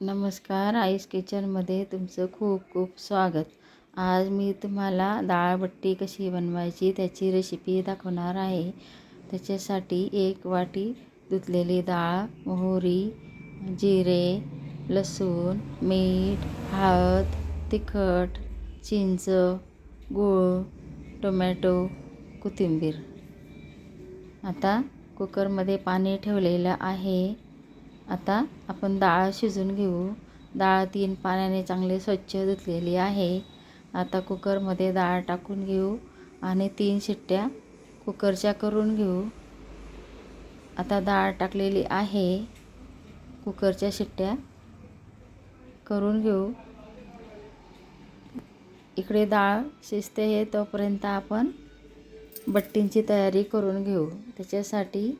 नमस्कार आईस किचनमध्ये तुमचं खूप खूप स्वागत. आज मी तुम्हाला डाळबट्टी कशी बनवायची त्याची रेसिपी दाखवणार आहे. त्याच्यासाठी एक वाटी धुतलेली डाळ मोहरी जिरे लसूण मीठ हळद तिखट चिंच गूळ टोमॅटो कोथिंबीर. आता कुकरमध्ये पाणी ठेवलेलं आहे. आता आपण डाळ शिजून घेऊ. डाळ तीन पाण्याने चांगले स्वच्छ धुतलेली आहे. आता कुकरमध्ये डाळ टाकून घेऊ आणि तीन शिट्ट्या कुकरच्या करून घेऊ. आता डाळ टाकलेली आहे. कुकरच्या शिट्ट्या करून घेऊ. इकडे डाळ शिजते हे तोपर्यंत आपण बट्टींची तयारी करून घेऊ. त्याच्यासाठी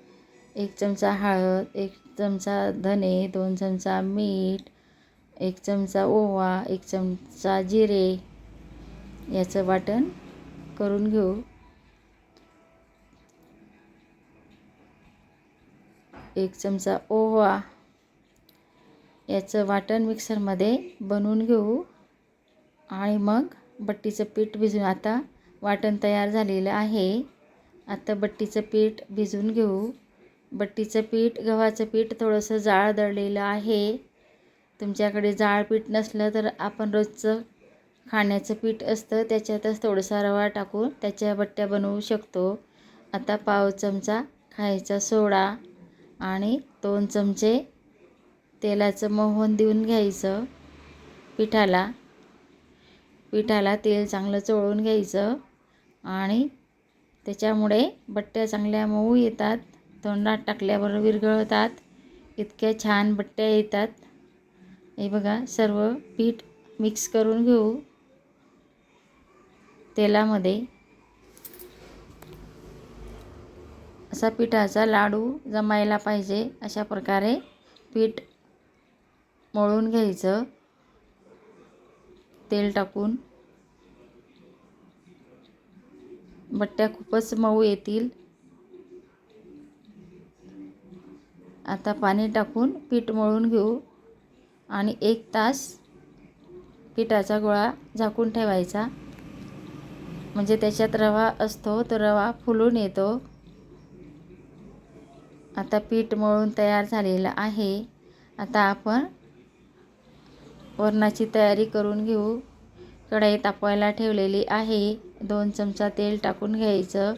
एक चमचा हळद एक चमचा धने दोन चमचा मीठ एक चमचा ओवा एक चमचा जिरे याचं वाटण करून घेऊ. एक चमचा ओवा याचं वाटण मिक्सरमध्ये बनवून घेऊ. आणि मग बट्टीचं पीठ भिजून आता वाटण तयार झालेलं आहे. आता बट्टीचं पीठ भिजून घेऊ. बट्टीचं पीठ गव्हाचं पीठ थोडंसं जाळ दळलेलं आहे. तुमच्याकडे जाळ पीठ नसलं तर आपण रोजचं खाण्याचं पीठ असतं. त्याच्यातच थोडासा रवा टाकून त्याच्या बट्ट्या बनवू शकतो. आता पाव चमचा खायचा सोडा आणि दोन चमचे तेलाचं मोहन देऊन घ्यायचं पिठाला. पिठाला तेल चांगलं चोळून घ्यायचं आणि त्याच्यामुळे बट्ट्या चांगल्या मऊ येतात. तोंडात टाकल्यावर विरघळतात. इतक्या छान बट्ट्या येतात. हे बघा सर्व पीठ मिक्स करून घेऊ. तेलामध्ये. असा पिठाचा लाडू जमायला पाहिजे अशा प्रकारे पीठ मळून घ्यायचं. तेल टाकून. बट्ट्या खूपच मऊ येतील. आता पाणी टाकून पीठ मळून घेऊ आणि एक तास पिठाचा गोळा झाकून ठेवायचा. म्हणजे त्याच्यात रवा असतो तो रवा फुलून येतो. आता पीठ मळून तयार झालेलं आहे. आता आपण वरणाची तयारी करून घेऊ. कढई तापवायला ठेवलेली आहे. दोन चमचा तेल टाकून घ्यायचं.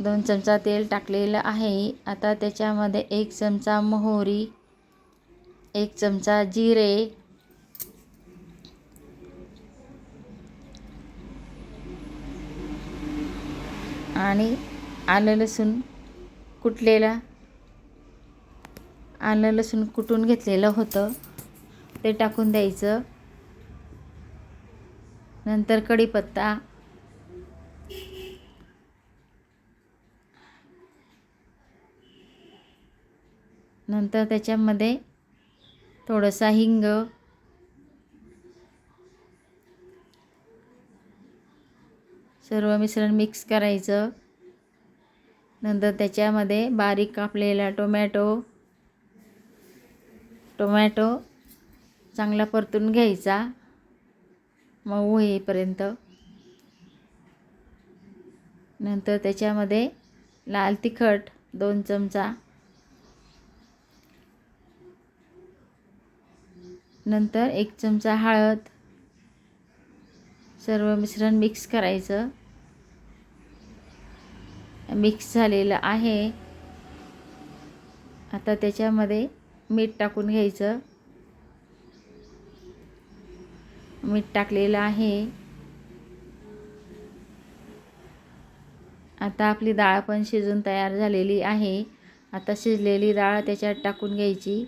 दोन चमचा तेल टाकलेलं आहे. आता त्याच्यामध्ये एक चमचा मोहरी एक चमचा जिरे आणि आलं लसूण कुटलेला आलं लसूण कुटून घेतलेलं होतं. ते टाकून द्यायचं. नंतर कढीपत्ता नंतर त्याच्यामध्ये थोडंसा हिंग. सर्व मिश्रण मिक्स करायचं. नंतर त्याच्यामध्ये बारीक कापलेला टोमॅटो. टोमॅटो चांगला परतून घ्यायचा. मऊ होईपर्यंत. नंतर त्याच्यामध्ये लाल तिखट दोन चमचा. नंतर एक चमचा हळद. सर्व मिश्रण मिक्स करायचं. मिक्स झालेलं आहे. आता त्याच्यामध्ये मीठ टाकून घ्यायचं. मीठ टाकलेलं आहे. आता आपली डाळ पण शिजून तयार झालेली आहे. आता शिजलेली डाळ त्याच्यात टाकून घ्यायची.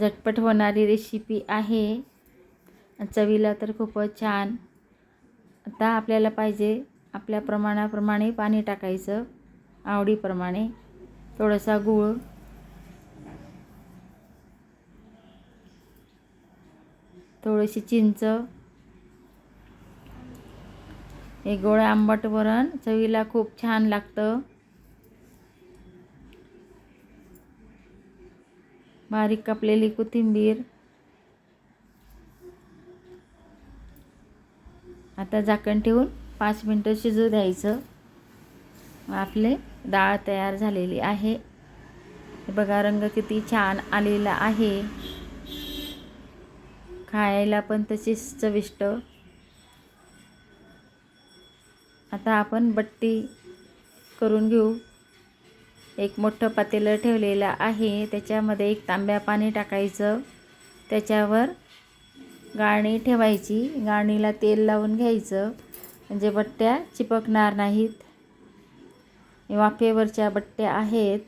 झटपट होणारी रेसिपी आहे. चवीला तर खूपच छान. आता आपल्याला पाहिजे आपल्या प्रमाणाप्रमाणे पाणी टाकायचं. आवडीप्रमाणे. थोडासा गूळ. थोडीशी चिंच. हे गोळ्या आंबट वरण चवीला खूप छान लागतं. बारीक कापलेली कोथिंबीर. आता झाकण ठेवून पाच मिनटं शिजू द्यायचं. आपले डाळ तयार झालेली आहे. बघा रंग किती छान आलेला आहे. खायला पण तशीच चविष्ट. आता आपण बट्टी करून घेऊ. एक मोठं पातेलं ठेवलेलं आहे. त्याच्यामध्ये एक तांब्या पाणी टाकायचं. त्याच्यावर गाळणी ठेवायची. गाळणीला तेल लावून घ्यायचं. म्हणजे बट्ट्या चिपकणार नाहीत. वाफेवरच्या बट्ट्या आहेत.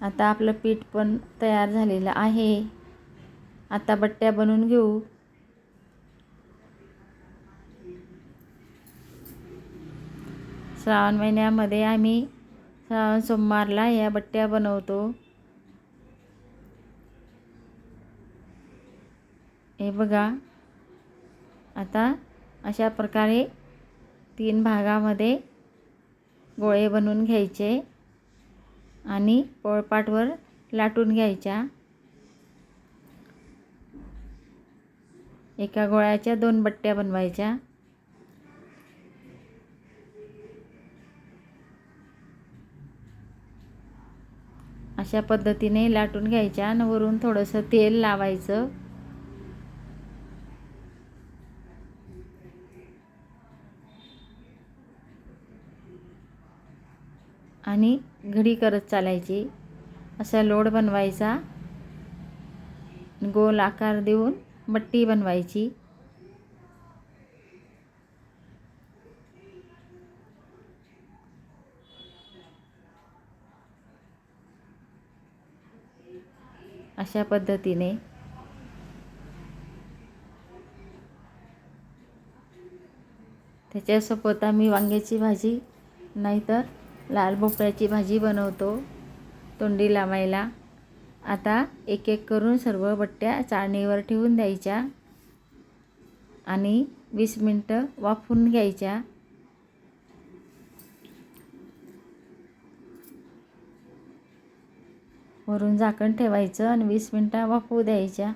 आता आपलं पीठ पण तयार झालेलं आहे. आता बट्ट्या बनवून घेऊ. श्रावण महिन्यामध्ये आम्ही श्रावण सोमवारला या बट्ट्या बनवतो. हे बघा. आता अशा प्रकारे तीन भागामध्ये गोळे बनवून घ्यायचे आणि पोळपाटवर लाटून घ्यायच्या. एका गोळ्याच्या दोन बट्ट्या बनवायच्या. अशा पद्धतीने लाटून घ्यायच्या आणि वरून थोडंसं तेल लावायचं. आणि घडी करत चालायची. असा लोड बनवायचा. गोल आकार देऊन बट्टी बनवायची. अशा पद्धतीने. त्याच्यासोबत आम्ही वांग्याची भाजी नाहीतर लाल भोपळ्याची भाजी बनवतो तोंडी लावायला. आता एक एक करून सर्व बट्ट्या चाळणीवर ठेवून द्यायच्या आणि वीस मिनटं वाफवून घ्यायच्या. वरून झाकण ठेवायचं आणि वीस मिनटं वाफवू द्यायच्या.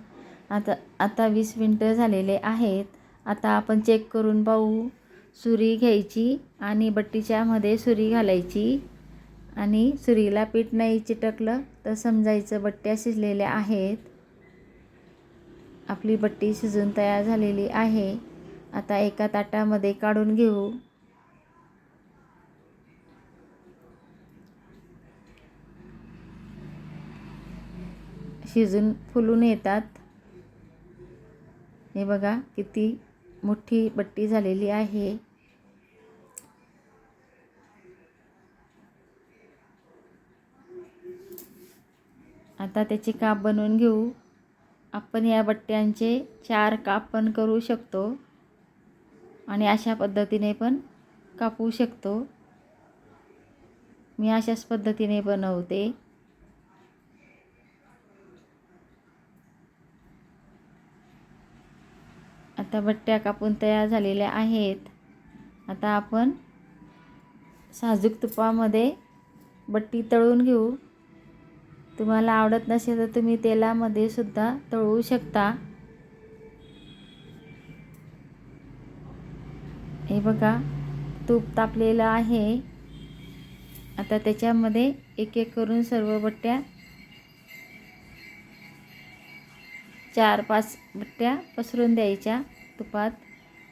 आता आता वीस मिनटं झालेले आहेत. आता आपण चेक करून पाहू. सुरी घ्यायची आणि बट्टीच्यामध्ये सुरी घालायची. आणि सुरीला पीठ नाही चिटकलं तर समजायचं बट्ट्या शिजलेल्या आहेत. आपली बट्टी शिजून तयार झालेली आहे. आता एका ताटामध्ये काढून घेऊ. शिजून फुलून येतात. हे बघा किती मोठी बट्टी झालेली आहे. आता त्याचे काप बनवून घेऊ. आपण या बट्ट्यांचे चार काप पण करू शकतो आणि अशा पद्धतीने पण कापू शकतो. मी अशाच पद्धतीने बनवते. आता बट्ट्या कापून तयार झालेल्या आहेत. आता आपण साजूक तुपामध्ये बट्टी तळून घेऊ. तुम्हाला आवडत नसेल तर तुम्ही तेलामध्ये सुद्धा तळवू शकता. हे बघा तूप तापलेलं आहे. आता त्याच्यामध्ये एक एक करून सर्व बट्ट्या चार पाच बट्ट्या पसरून द्यायच्या. तुपात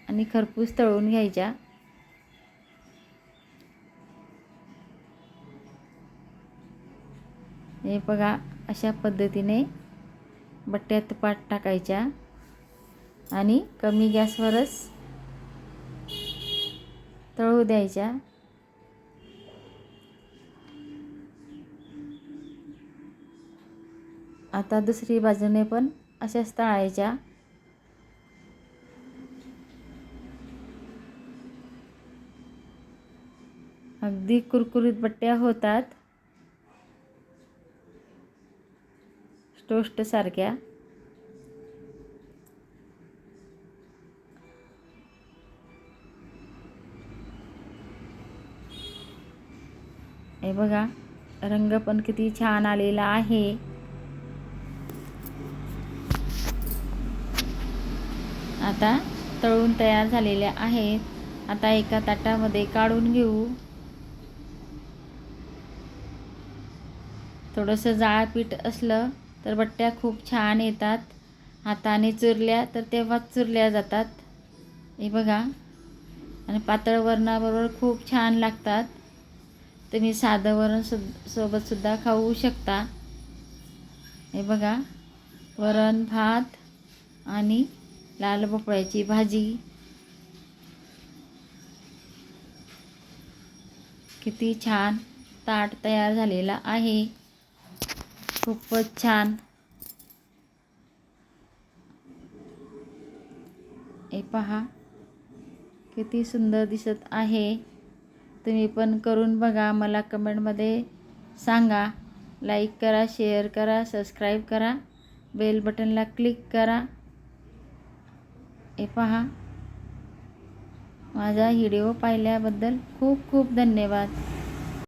आणि खरपूस तळून घ्यायच्या. हे बघा अशा पद्धतीने बट्ट्या तुपात टाकायच्या आणि कमी गॅसवरच तळू द्यायच्या. आता दुसरी बाजूने पण अशाच तळायच्या. अगदी कुरकुरीत बट्ट्या होतात. टोस्टसारख्या हे बघा रंग पण किती छान आलेला आहे. आता तळून तयार झालेल्या आहेत. आता एका ताटामध्ये काढून घेऊ. थोडंसं जाळपीठ असलं तर बट्ट्या खूप छान येतात. हाताने चुरल्या तर तेव्हाच चुरल्या जातात. हे बघा. आणि पातळ वरणाबरोबर खूप छान लागतात. तुम्ही साधं वरण सु सोबतसुद्धा खाऊ शकता. हे बघा. वरण भात आणि लाल भोपळ्याची भाजी. किती छान ताट तयार झालेला आहे. खूपच छान. हे पहा किती सुंदर दिसत आहे. तुम्ही पण करून बघा मला कमेंटमध्ये सांगा. लाईक करा शेअर करा सबस्क्राईब करा बेल बटनला क्लिक करा. हे पहा माझा व्हिडिओ पाहिल्याबद्दल खूप खूप धन्यवाद.